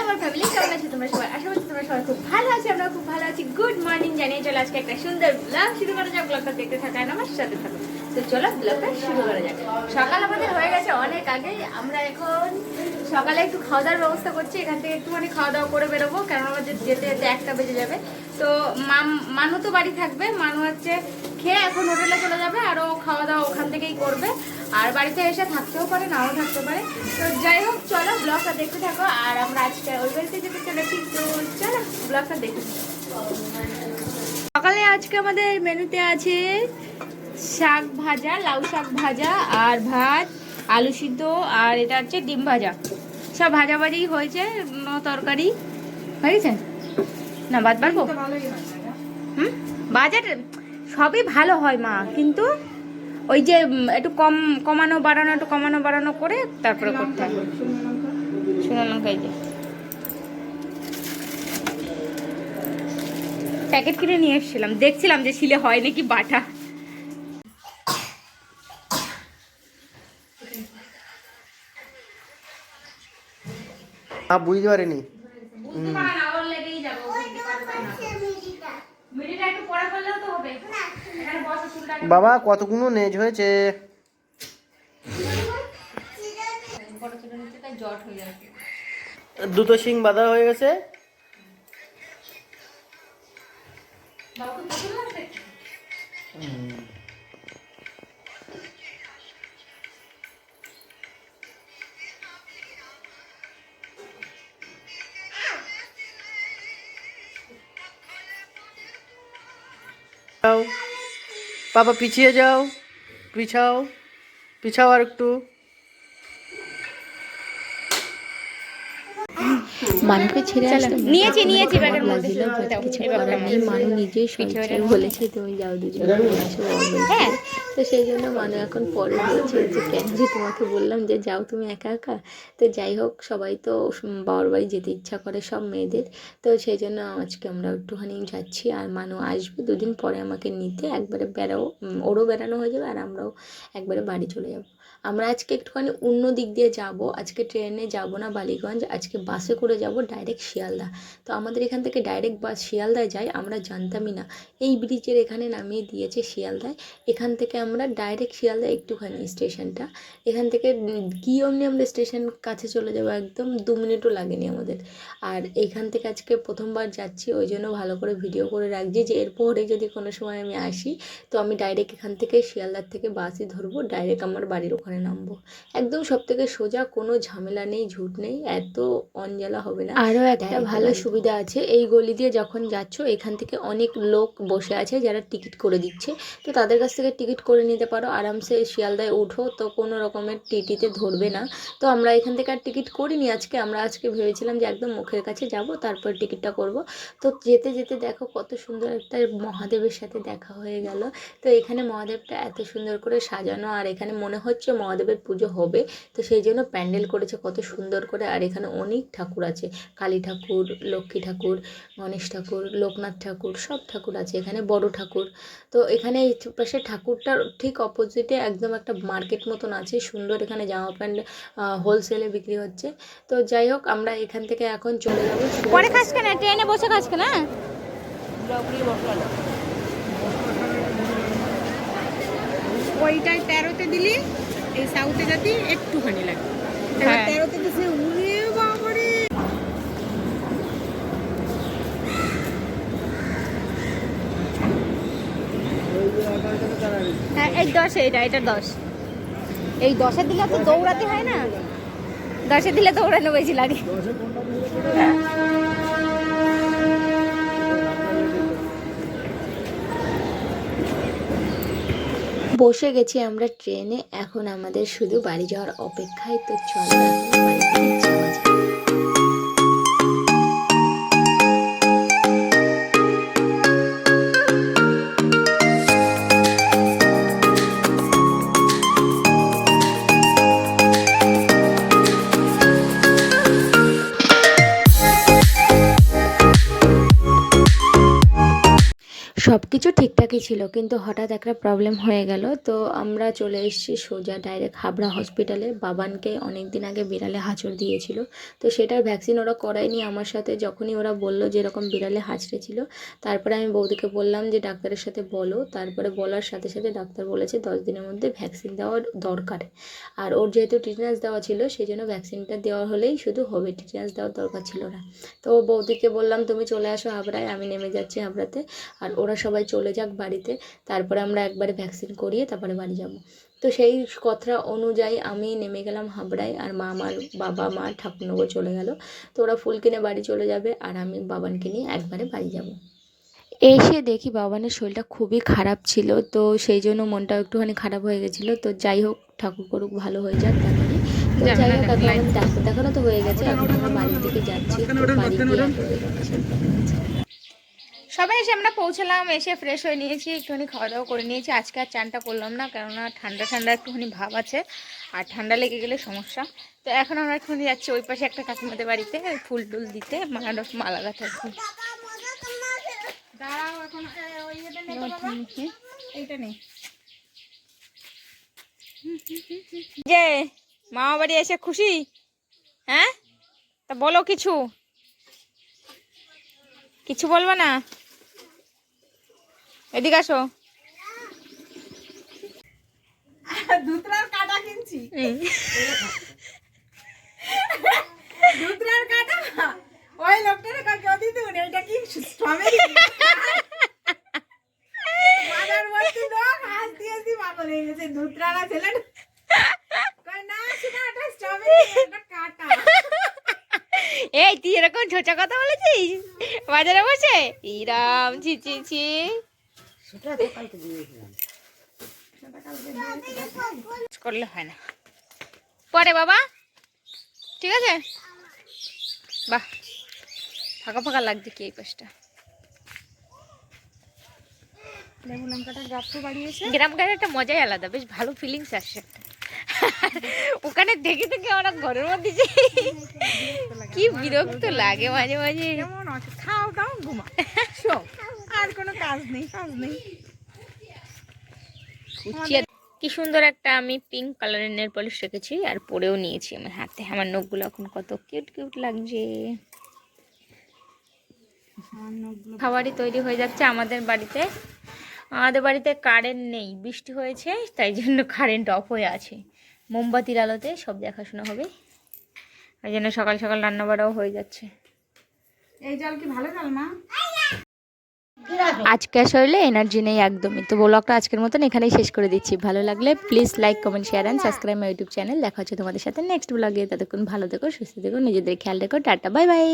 আমার ফ্যামিলি কেমন আছে তোমরা সবাই? আশা করছি সবাই খুব ভালো আছি আমরা খুব ভালো আছি। গুড মর্নিং জানিয়ে চলো আজকে একটা সুন্দর ব্লগ শুরু করা যাক। ব্লগটা দেখতে থাকা আর আমার সাথে চলো ব্লগটা শুরু করা যাক। সকাল আমাদের হয়ে গেছে অনেক আগে আমরা এখন সকালে একটু খাওয়া দাওয়ার ব্যবস্থা করছি, এখান থেকে একটুখানি খাওয়া দাওয়া করে বেরোবো, কারণ আমাদের যেতে যেতে একটা বেজে যাবে। তো মানু তো বাড়ি থাকবে, মানু হচ্ছে খেয়ে এখন হোটেলে চলে যাবে আর ও খাওয়া দাওয়া ওখান থেকেই করবে। আর বাড়িতে এসে থাকতেও পারে, নাও থাকতে পারে। তো যাই হোক, চলো ব্লগটা দেখতে থাকো, আর আমরা আজকে ওই বাড়িতে যেতে চলেছি, তো চলো ব্লগটা থাকো। সকালে আজকে আমাদের মেনুতে আছে শাক ভাজা, লাউ শাক ভাজা, আর ভাত আলু সিদ্ধ আর এটা হচ্ছে ডিম ভাজা। সব ভাজাভাজি হয়েছে তরকারি। হয়ে গেছে না বাদ পারব হুম? বাজার সবই ভালো হয় মা। কিন্তু ওই যে একটু কম কমানো বাড়ানো একটু কমানো বাড়ানো করে তারপরে করতে হয়। শুনো লঙ্কা এই যে। প্যাকেট কিনে নিয়ে এসেছিলাম। দেখছিলাম যে শিলে হয় নাকি বাটা আ বুঝতে পারিনি বুঝতে পারে না ওর লেগেই যাবে ও বুঝতে পারবে না। মিডিটা একটু পরে করলেও তো হবে এখানে বসে চুলটাকে বাবা কতগুলো নেজ হয়েছে? হয়ে দুটো শিং বাঁধা হয়ে গেছে। যাও বাবা পিছিয়ে যাও। পিছাও। পিছাও আর একটু। মানুকে ছেড়ে আসতে নিয়েছি, নিয়েছি ব্যাগের মধ্যে। কিছু করার নেই মানু নিজেই পিঠে বলেছে তুমি যাও দুজন। হ্যাঁ। তো সেই জন্য মানে এখন পরে বলছে যে, কেন যে তোমাকে বললাম যে, যাও তুমি একা একা? তো যাই হোক, সবাই তো বাবার বাড়ি যেতে ইচ্ছা করে সব মেয়েদের। তো সেই জন্য আজকে আমরা একটুখানি যাচ্ছি আর মানু আসবে দুদিন পরে আমাকে নিতে। একবারে বেড়াও ওরও বেড়ানো হয়ে যাবে আর আমরাও একবারে বাড়ি চলে যাব। আমরা আজকে একটুখানি অন্য দিক দিয়ে যাব। আজকে ট্রেনে যাব না বালিগঞ্জ, আজকে বাসে করে যাব ডাইরেক্ট শিয়ালদা। তো আমাদের এখান থেকে ডাইরেক্ট বাস শিয়ালদায় যায়, আমরা জানতামই না। এই ব্রিজের এখানে নামিয়ে দিয়েছে শিয়ালদায়। এখান থেকে আমরা ডাইরেক্ট শিয়ালদা একটুখানি স্টেশনটা। এখান থেকে গিয়ে অমনি আমরা স্টেশন কাছে চলে যাব একদম দু মিনিটও লাগেনি আমাদের। আর এখান থেকে আজকে প্রথমবার যাচ্ছি ওই জন্য ভালো করে ভিডিও করে রাখছি যে এরপরে যদি কোনো সময় আমি আসি তো আমি ডাইরেক্ট এখান থেকে শিয়ালদার থেকে বাসই ধরবো ডাইরেক্ট আমার বাড়ির ওখানে নামবো। একদম সব থেকে সোজা কোনো ঝামেলা নেই ঝুট নেই এত অঞ্জলা হবে না। আরও একটা ভালো সুবিধা। আছে এই গলি দিয়ে যখন যাচ্ছ এখান থেকে অনেক লোক বসে আছে যারা টিকিট করে দিচ্ছে। তো তাদের কাছ থেকে টিকিট করে নিতে পারো, আরামসে শিয়ালদায় উঠো তো কোনো রকমের টিটিতে ধরবে না। তো আমরা এখান থেকে আর টিকিট করিনি আজকে, আমরা আজকে ভেবেছিলাম যে একদম মুখের কাছে যাব, তারপর টিকিটটা করব। তো যেতে যেতে দেখো কত সুন্দর একটা মহাদেবের সাথে দেখা হয়ে গেল। তো এখানে মহাদেবটা এত সুন্দর করে সাজানো, আর এখানে মনে হচ্ছে মহাদেবের পুজো হবে। তো সেই জন্য প্যান্ডেল করেছে কত সুন্দর করে, আর এখানে অনেক ঠাকুর আছে। কালী ঠাকুর, লক্ষ্মী ঠাকুর, গণেশ ঠাকুর, লোকনাথ ঠাকুর, সব ঠাকুর আছে। এখানে বড় ঠাকুর। তো এখানে পাশে ঠাকুরটার ঠিক অপোজিটে একদম একটা মার্কেট মতন আছে সুন্দর এখানে জামা প্যান্ট হোলসেলে বিক্রি হচ্ছে। তো যাই হোক আমরা এখান থেকে এখন চলে যাব। পরে খাস কেন ট্রেনে বসে খাস কেন হ্যাঁ? ওইটাই তেরোতে দিলি এই সাউথে যাতে একটুখানি লাগে এবার হ্যাঁ। তেরোতে দিছে উড়ে বাবারে হ্যাঁ এই দশ এটা এটা দশ। এই দশে দিলে তো দৌড়াতে হয় না? দশে দিলে দৌড়ানো বেশি লাগে। বসে গেছি আমরা ট্রেনে, এখন আমাদের শুধু বাড়ি যাওয়ার অপেক্ষায়, তো চলো যাওয়া যাক। সব কিছু ঠিকঠাকই ছিল, কিন্তু হঠাৎ একটা প্রবলেম হয়ে গেল। তো আমরা চলে এসেছি সোজা ডাইরেক্ট হাবড়া হসপিটালে বাবানকে অনেক দিন আগে বিড়ালে হাঁচড় দিয়েছিল। তো সেটার ভ্যাকসিন ওরা করায়নি আমার সাথে। যখনই ওরা বলল যে এরকম বিড়ালে হাঁচড়েছিল তারপরে আমি বৌদিকে বললাম যে ডাক্তারের সাথে বলো। তারপরে বলার সাথে সাথে ডাক্তার বলেছে দশ দিনের মধ্যে ভ্যাকসিন দেওয়ার দরকার। আর ওর যেহেতু টিটেনাস দেওয়া ছিল সেই জন্য ভ্যাকসিনটা দেওয়া হলেই শুধু হবে টিটেনাস দেওয়ার দরকার ছিল না। তো বৌদিকে বললাম, তুমি চলে আসো হাবড়ায়, আমি নেমে যাচ্ছি হাবড়াতে। আর ওরা সবাই চলে যাক বাড়িতে তারপরে আমরা একবারে ভ্যাকসিন করিয়ে তারপরে বাড়ি যাব। তো সেই কথা অনুযায়ী আমি নেমে গেলাম হাবড়ায় আর মা আমার বাবা মা ঠাকুরনগর চলে গেল। তো ওরা ফুল কিনে বাড়ি চলে যাবে আর আমি বাবানকে নিয়ে একবারে বাড়ি যাব। এসে দেখি বাবানের শরীরটা খুবই খারাপ ছিল তো সেই জন্য মনটাও একটুখানি খারাপ হয়ে গেছিল। তো যাই হোক ঠাকুর করুক ভালো হয়ে যাক তাড়াতাড়ি তো যাই হোক এখন ডাক্তার দেখানো তো হয়ে গেছে এখন আমরা বাড়ির দিকে যাচ্ছি বাড়ি গিয়ে আপনাদের সঙ্গে সাথে দেখা হচ্ছে। সবাই এসে আমরা পৌঁছলাম এসে ফ্রেশ হয়ে নিয়েছি একটুখানি খাওয়া দাওয়া করে নিয়েছি। আজকে আর চানটা করলাম না কেননা ঠান্ডা ঠান্ডা একটুখানি ভাব আছে আর ঠান্ডা লেগে গেলে সমস্যা। তো এখন আমরা একটুখানি যাচ্ছি ওই পাশে একটা কাকিমাদের বাড়িতে ফুল টুল দিতে মালা মালা এইটা নেই যে মামা বাড়ি এসে খুশি? হ্যাঁ? তা বলো কিছু। কিছু বলব না? এদিকে আসো। দুধরার কাটা কিনছি। হুম। দুধরার কাটা? ওই লোকটারে কাকে এটা কি স্ট্রবেরি মধ্যে লোক হাস দিয়ে হাসি পাগল হয়ে গেছে না। শোনা এটা স্ট্রবেরি এটা কাটা। এই তুই এরকম ছোটা কথা বলেছিস? বাজারে বসে? ইরাম ছি ছি ছি। করলে হয় না। পরে বাবা। ঠিক আছে? বাহ। ফাঁকা ফাঁকা লাগছে কি এই পাশটা। গ্রাম গাড়ি একটা মজাই আলাদা। বেশ ভালো ফিলিংস আসছে একটা। ওখানে দেখে দেখে আমরা ঘরের মধ্যে যে কি বিরক্ত লাগে মাঝে মাঝে। কেমন খাও দাও ঘুমা আর কোনো কাজ নেই কাজ নেই। কি সুন্দর একটা আমি পিঙ্ক কালারের নেল পলিশ রেখেছি আর পরেও নিয়েছি আমার হাতে। আমার নখগুলো এখন কত কিউট কিউট লাগছে। খাবারই তৈরি হয়ে যাচ্ছে আমাদের বাড়িতে। আমাদের বাড়িতে কারেন্ট নেই বৃষ্টি হয়েছে তাই জন্য কারেন্ট অফ হয়ে আছে। মোমবাতির আলোতে সব দেখাশোনা হবে। ওই জন্য সকাল সকাল রান্না বাড়াও হয়ে যাচ্ছে। এই জল কি ভালো জল মা? আজকে শরীরে এনার্জি নেই একদমই। তো ব্লগটা আজকের মতন এখানেই শেষ করে দিচ্ছি। ভালো লাগলে please like comment share and subscribe my YouTube channel দেখা হচ্ছে তোমাদের সাথে নেক্সট ব্লগে ততক্ষণ ভালো থেকো সুস্থ থেকো নিজেদের খেয়াল রেখো। Tata bye bye